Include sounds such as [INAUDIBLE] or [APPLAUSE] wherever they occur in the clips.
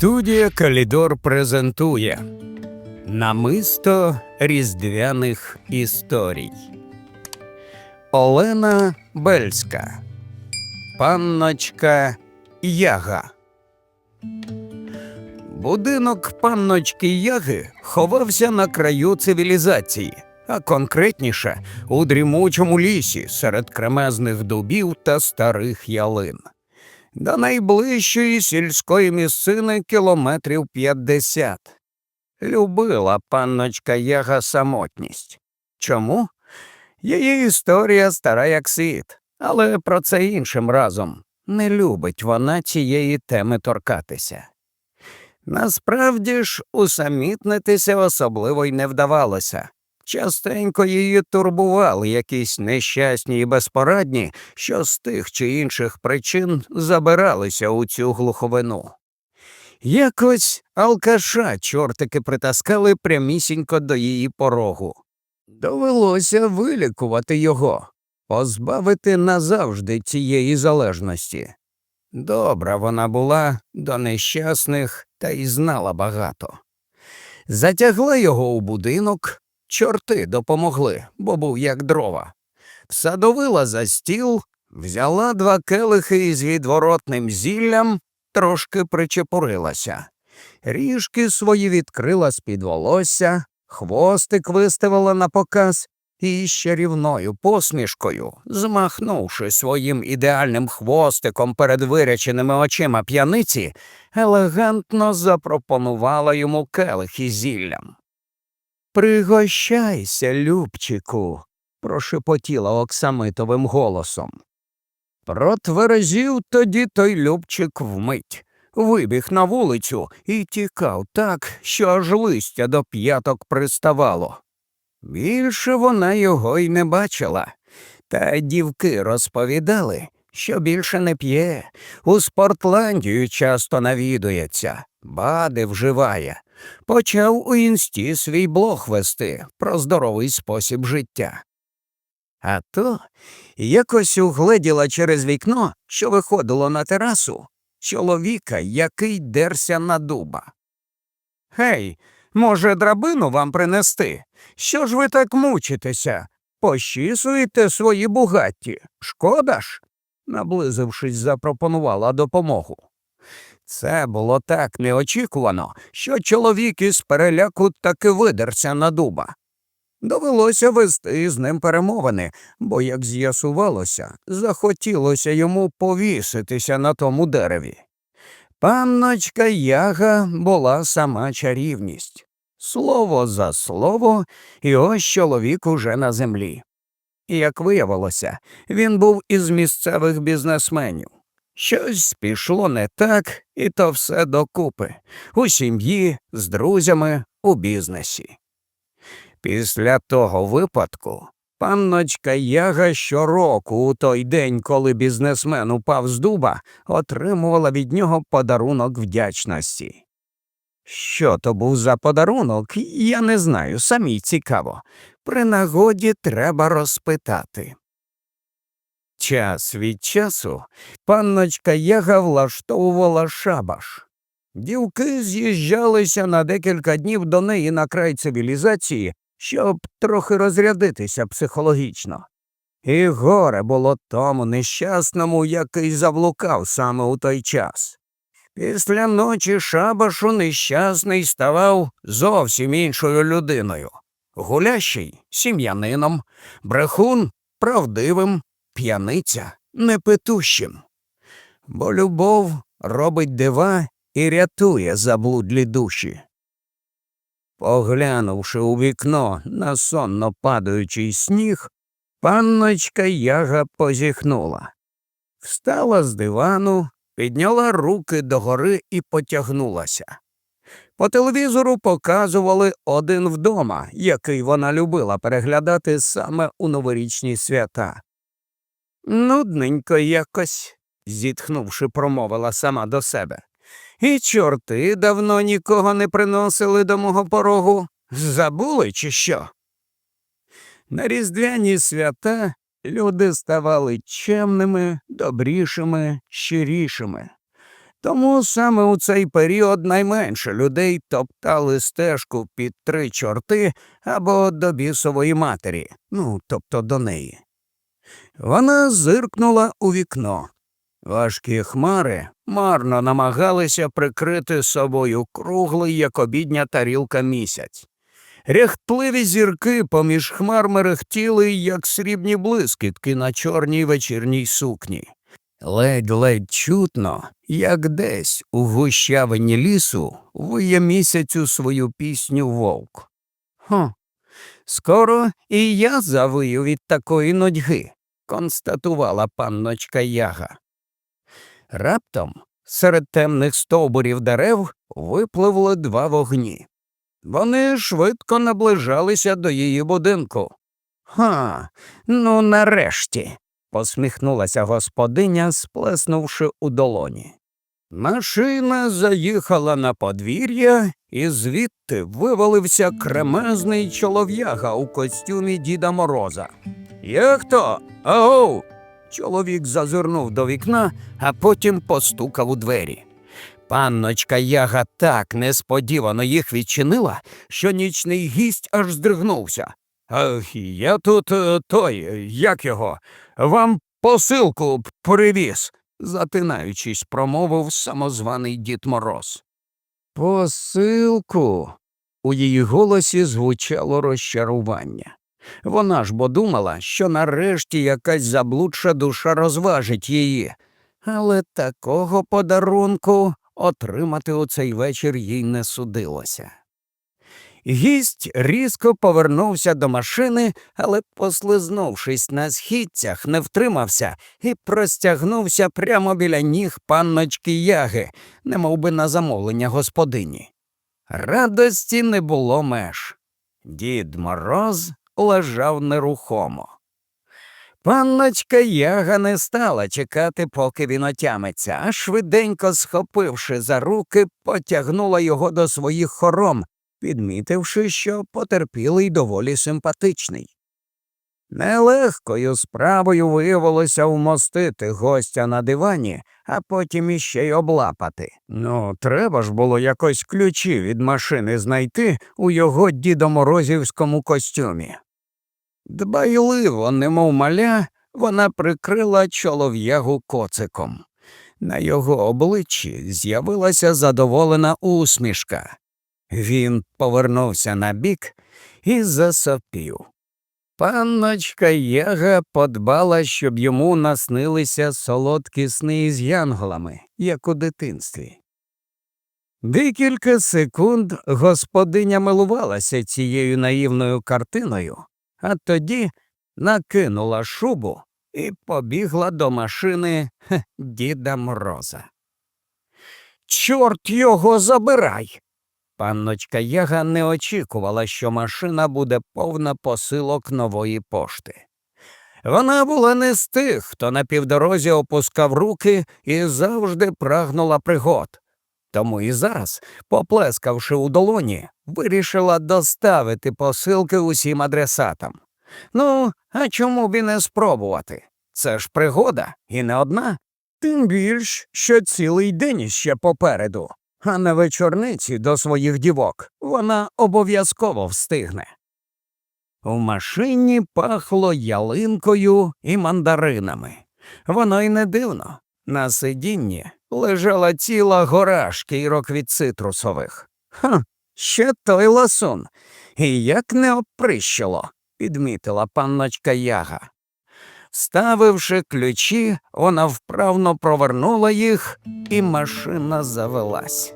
Студія Калідор презентує Намисто різдвяних історій. Олена Бельська. Панночка Яга. Будинок панночки Яги ховався на краю цивілізації, а конкретніше у дрімучому лісі серед кремезних дубів та старих ялин. До найближчої сільської місцини кілометрів п'ятдесят. Любила панночка Яга самотність. Чому? Її історія стара як світ, але про це іншим разом. Не любить вона цієї теми торкатися. Насправді ж, усамітнитися особливо й не вдавалося. Частенько її турбували якісь нещасні і безпорадні, що з тих чи інших причин забиралися у цю глуховину. Якось алкаша чортики притаскали прямісінько до її порогу. Довелося вилікувати його, позбавити назавжди цієї залежності. Добра вона була до нещасних та й знала багато. Затягла його у будинок, чорти допомогли, бо був як дрова. Всадовила за стіл, взяла два келихи із відворотним зіллям, трошки причепурилася. Ріжки свої відкрила з-під волосся, хвостик виставила на показ і з чарівною посмішкою, змахнувши своїм ідеальним хвостиком перед виряченими очима п'яниці, елегантно запропонувала йому келих із зіллям. Пригощайся, Любчику, прошепотіла оксамитовим голосом. Протверезів тоді той Любчик вмить, вибіг на вулицю і тікав так, що аж листя до п'яток приставало. Більше вона його й не бачила, та дівки розповідали, що більше не п'є, у Спортландію часто навідується, бади вживає. Почав у інсті свій блог вести про здоровий спосіб життя. А то якось угледіла через вікно, що виходило на терасу, чоловіка, який дерся на дуба. Гей, може, драбину вам принести? Що ж ви так мучитеся? Пощісуєте свої бугатті. Шкода ж? наблизившись, запропонувала допомогу. Це було так неочікувано, що чоловік із переляку таки видерся на дуба. Довелося вести з ним перемовини, бо, як з'ясувалося, захотілося йому повіситися на тому дереві. Панночка Яга була сама чарівність. Слово за слово, і ось чоловік уже на землі. І, як виявилося, він був із місцевих бізнесменів. Щось пішло не так, і то все докупи у сім'ї, з друзями, у бізнесі. Після того випадку панночка Яга щороку, у той день, коли бізнесмен упав з дуба, отримувала від нього подарунок вдячності. Що то був за подарунок, я не знаю, самій цікаво. При нагоді треба розпитати. Час від часу панночка Яга влаштовувала шабаш. Дівки з'їжджалися на декілька днів до неї на край цивілізації, щоб трохи розрядитися психологічно. І горе було тому нещасному, який заблукав саме у той час. Після ночі шабашу нещасний ставав зовсім іншою людиною. Гулящий сім'янином, брехун правдивим, п'яниця непитущим. Бо любов робить дива і рятує заблудлі душі. Поглянувши у вікно на сонно падаючий сніг, панночка яга позіхнула. Встала з дивану, підняла руки догори і потягнулася. По телевізору показували один вдома, який вона любила переглядати саме у новорічні свята. Нудненько якось, зітхнувши, промовила сама до себе. І чорти давно нікого не приносили до мого порогу. Забули, чи що? На різдвяні свята люди ставали чемними, добрішими, щирішими. Тому саме у цей період найменше людей топтали стежку під три чорти або до бісової матері, ну, тобто до неї. Вона зиркнула у вікно. Важкі хмари марно намагалися прикрити собою круглий, як обідня тарілка місяць. Ряхтливі зірки поміж хмар мерехтіли, як срібні блискітки на чорній вечірній сукні. Ледь-ледь чутно, як десь у гущавині лісу виє місяцю свою пісню вовк. Хо, скоро і я завию від такої нудьги, констатувала панночка Яга. Раптом серед темних стовбурів дерев випливли два вогні. Вони швидко наближалися до її будинку. Ха, ну нарешті, посміхнулася господиня, сплеснувши у долоні. Машина заїхала на подвір'я, і звідти вивалився кремезний чолов'яга у костюмі Діда Мороза. Є хто? Агоу. Чоловік зазирнув до вікна, а потім постукав у двері. Панночка Яга так несподівано їх відчинила, що нічний гість аж здригнувся. «Е, Я тут е, той, як його, вам посилку привіз, затинаючись, промовив самозваний Дід Мороз. Посилку. У її голосі звучало розчарування. Вона ж бо думала, що нарешті якась заблудша душа розважить її, але такого подарунку отримати у цей вечір їй не судилося. Гість різко повернувся до машини, але, послизнувшись на східцях, не втримався і простягнувся прямо біля ніг панночки Яги, немов би на замовлення господині. Радості не було меж. Дід Мороз лежав нерухомо. Панночка Яга не стала чекати, поки він отямиться, а швиденько схопивши за руки, потягнула його до своїх хором, підмітивши, що потерпілий доволі симпатичний. Нелегкою справою виявилося вмостити гостя на дивані, а потім іще й облапати. Ну, треба ж було якось ключі від машини знайти у його дідоморозівському костюмі. Дбайливо, немов маля, вона прикрила чолов'ягу коциком. На його обличчі з'явилася задоволена усмішка. Він повернувся на бік і засопів. Панночка Яга подбала, щоб йому наснилися солодкі сни з янголами, як у дитинстві. Декілька секунд господиня милувалася цією наївною картиною, а тоді накинула шубу і побігла до машини [LAUGHS] Діда Мороза. Чорт його забирай. Панночка Яга не очікувала, що машина буде повна посилок нової пошти. Вона була не з тих, хто на півдорозі опускав руки і завжди прагнула пригод. Тому і зараз, поплескавши у долоні, вирішила доставити посилки усім адресатам. Ну, а чому б і не спробувати? Це ж пригода, і не одна. Тим більш, що цілий день іще попереду, а на вечорниці до своїх дівок вона обов'язково встигне. У машині пахло ялинкою і мандаринами. Воно й не дивно. На сидінні лежала ціла гора шкірок від цитрусових. Ха, ще той ласун. І як не оприщило, підмітила панночка Яга. Ставивши ключі, вона вправно провернула їх, і машина завелась.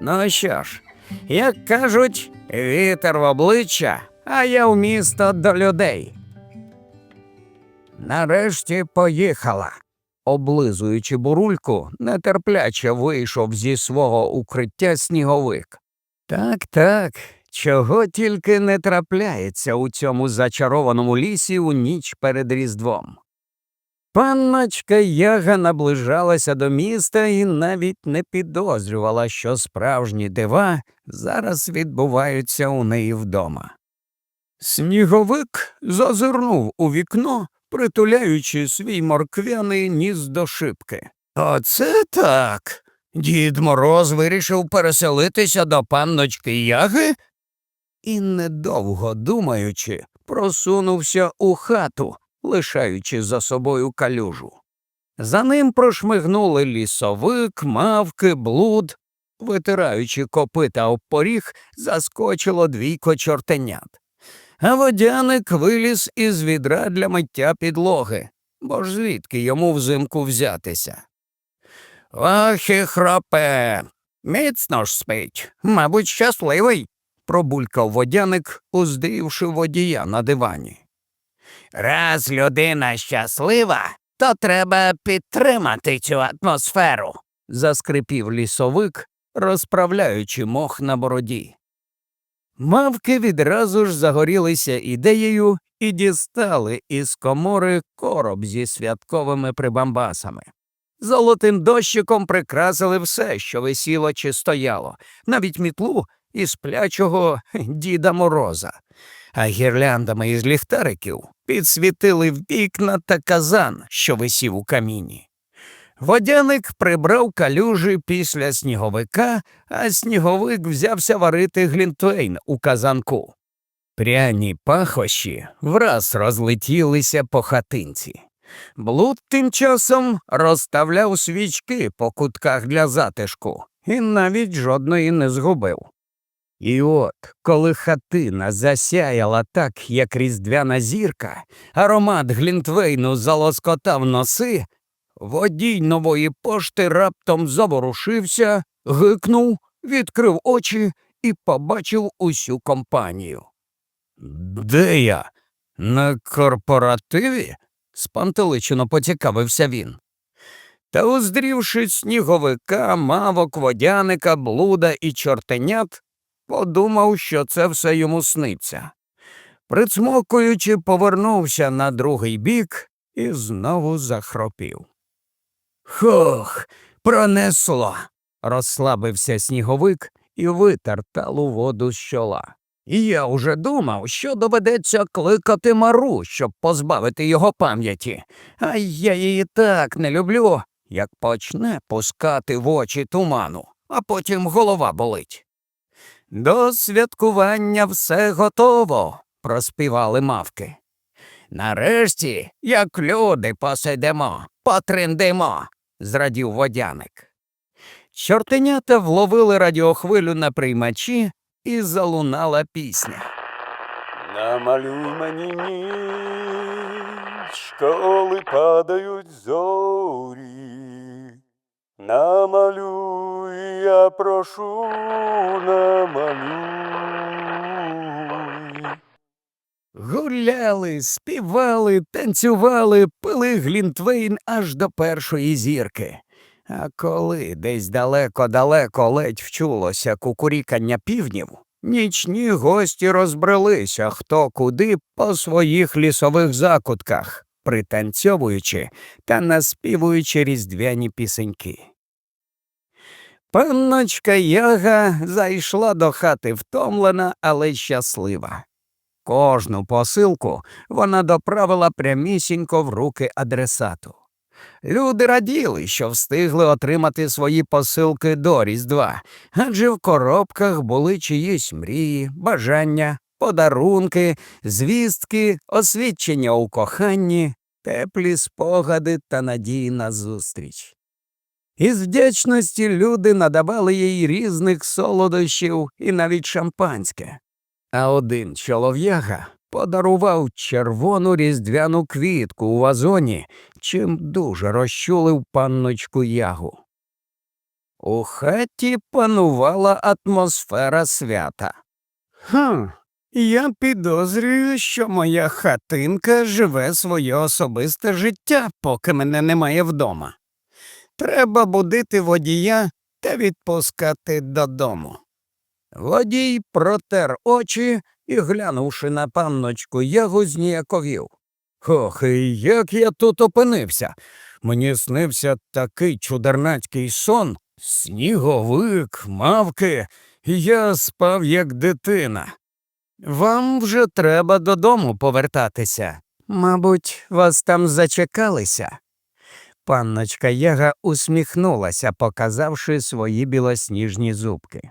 Ну що ж, як кажуть, вітер в обличчя, а я в місто до людей. Нарешті поїхала. Облизуючи бурульку, нетерпляче вийшов зі свого укриття сніговик. Так, так, чого тільки не трапляється у цьому зачарованому лісі у ніч перед Різдвом. Панночка Яга наближалася до міста і навіть не підозрювала, що справжні дива зараз відбуваються у неї вдома. Сніговик зазирнув у вікно, притуляючи свій морквяний ніс до шибки. Оце так. Дід Мороз вирішив переселитися до панночки Яги? І, недовго думаючи, просунувся у хату, лишаючи за собою калюжу. За ним прошмигнули лісовик, мавки, блуд. Витираючи копита об поріг, заскочило двійко чортенят. А водяник виліз із відра для миття підлоги, бо ж звідки йому взимку взятися. Ох і хропе. Міцно ж спить, мабуть, щасливий, пробулькав водяник, уздрівши водія на дивані. Раз людина щаслива, то треба підтримати цю атмосферу, заскрипів лісовик, розправляючи мох на бороді. Мавки відразу ж загорілися ідеєю і дістали із комори короб зі святковими прибамбасами. Золотим дощиком прикрасили все, що висіло чи стояло, навіть мітлу із плячого [LAUGHS] Діда Мороза, а гірляндами із ліхтариків підсвітили вікна та казан, що висів у каміні. Водяник прибрав калюжі після сніговика, а сніговик взявся варити глінтвейн у казанку. Пряні пахощі враз розлетілися по хатинці. Блуд тим часом розставляв свічки по кутках для затишку і навіть жодної не згубив. І от, коли хатина засяяла так, як різдвяна зірка, аромат глінтвейну залоскотав носи, водій нової пошти раптом заворушився, гикнув, відкрив очі і побачив усю компанію. Де я? На корпоративі? спантеличено поцікавився він. Та, уздрівши сніговика, мавок, водяника, блуда і чортенят, подумав, що це все йому сниться. Прицмокуючи, повернувся на другий бік і знову захропів. Хух, пронесло. розслабився сніговик і витер талу воду з чола. Я уже думав, що доведеться кликати мару, щоб позбавити його пам'яті. А я її так не люблю, як почне пускати в очі туману, а потім голова болить. До святкування все готово, проспівали мавки. Нарешті, як люди посидимо, потриндимо, зрадів водяник. Чортенята вловили радіохвилю на приймачі і залунала пісня. Намалюй мені ніч, коли падають зорі. Намалюй, я прошу, намалюй. Гуляли, співали, танцювали, пили глінтвейн аж до першої зірки. А коли десь далеко-далеко ледь вчулося кукурікання півнів, нічні гості розбрелися хто куди по своїх лісових закутках, пританцьовуючи та наспівуючи різдвяні пісеньки. Панночка Яга зайшла до хати втомлена, але щаслива. Кожну посилку вона доправила прямісінько в руки адресату. Люди раділи, що встигли отримати свої посилки до Різдва, адже в коробках були чиїсь мрії, бажання, подарунки, звістки, освідчення у коханні, теплі спогади та надії на зустріч. Із вдячності люди надавали їй різних солодощів і навіть шампанське. А один чолов'яга подарував червону різдвяну квітку у вазоні, чим дуже розчулив панночку ягу. У хаті панувала атмосфера свята. Хм, я підозрюю, що моя хатинка живе своє особисте життя, поки мене немає вдома. Треба будити водія та відпускати додому. Водій протер очі і, глянувши на панночку ягу, зніяковів. Ох, і як я тут опинився. Мені снився такий чудернацький сон, сніговик, мавки, я спав, як дитина. Вам вже треба додому повертатися. Мабуть, вас там зачекалися. Панночка Яга усміхнулася, показавши свої білосніжні зубки.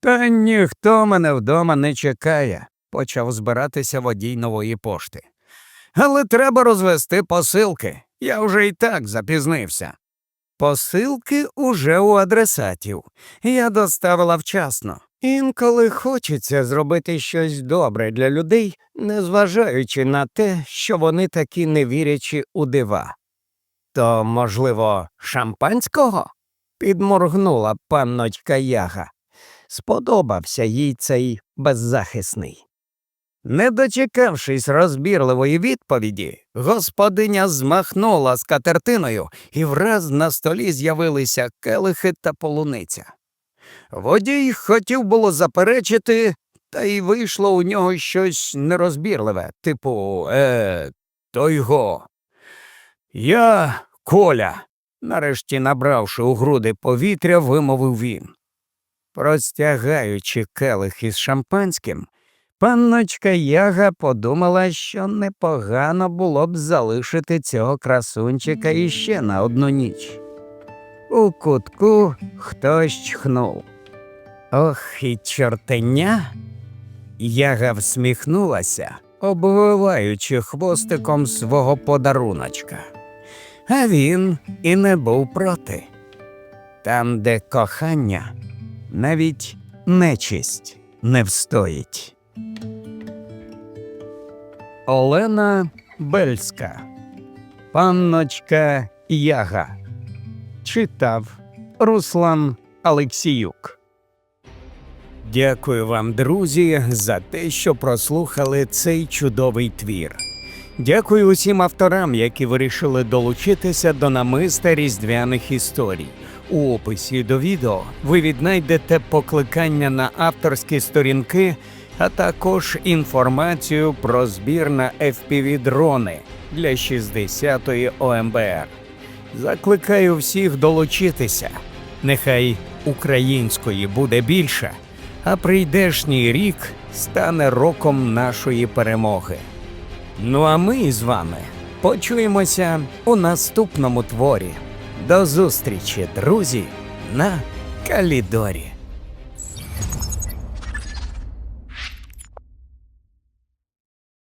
Та ніхто мене вдома не чекає, почав збиратися водій нової пошти. Але треба розвести посилки. Я вже і так запізнився. Посилки уже у адресатів. Я доставила вчасно. Інколи хочеться зробити щось добре для людей, незважаючи на те, що вони такі невірячі у дива. То, можливо, шампанського? підморгнула панночка Яга. Сподобався їй цей беззахисний. Не дочекавшись розбірливої відповіді, господиня змахнула скатертиною, і враз на столі з'явилися келихи та полуниця. Водій хотів було заперечити, та й вийшло у нього щось нерозбірливе, типу, е, то йго. Я Коля, нарешті набравши у груди повітря, вимовив він. Простягаючи келих із шампанським, панночка Яга подумала, що непогано було б залишити цього красунчика іще на одну ніч. У кутку хтось чхнув. Ох, і чортеня. Яга всміхнулася, обвиваючи хвостиком свого подаруночка. А він і не був проти. Там, де кохання, навіть нечисть не встоїть. Олена Бельська. Панночка Яга. Читав Руслан Алексіюк. Дякую вам, друзі, за те, що прослухали цей чудовий твір. Дякую усім авторам, які вирішили долучитися до намиста різдвяних історій. У описі до відео ви віднайдете покликання на авторські сторінки, а також інформацію про збір на FPV-дрони для 60-ї ОМБР. Закликаю всіх долучитися. Нехай української буде більше, а прийдешній рік стане роком нашої перемоги. Ну а ми з вами почуємося у наступному творі. До зустрічі, друзі, на Калідорі.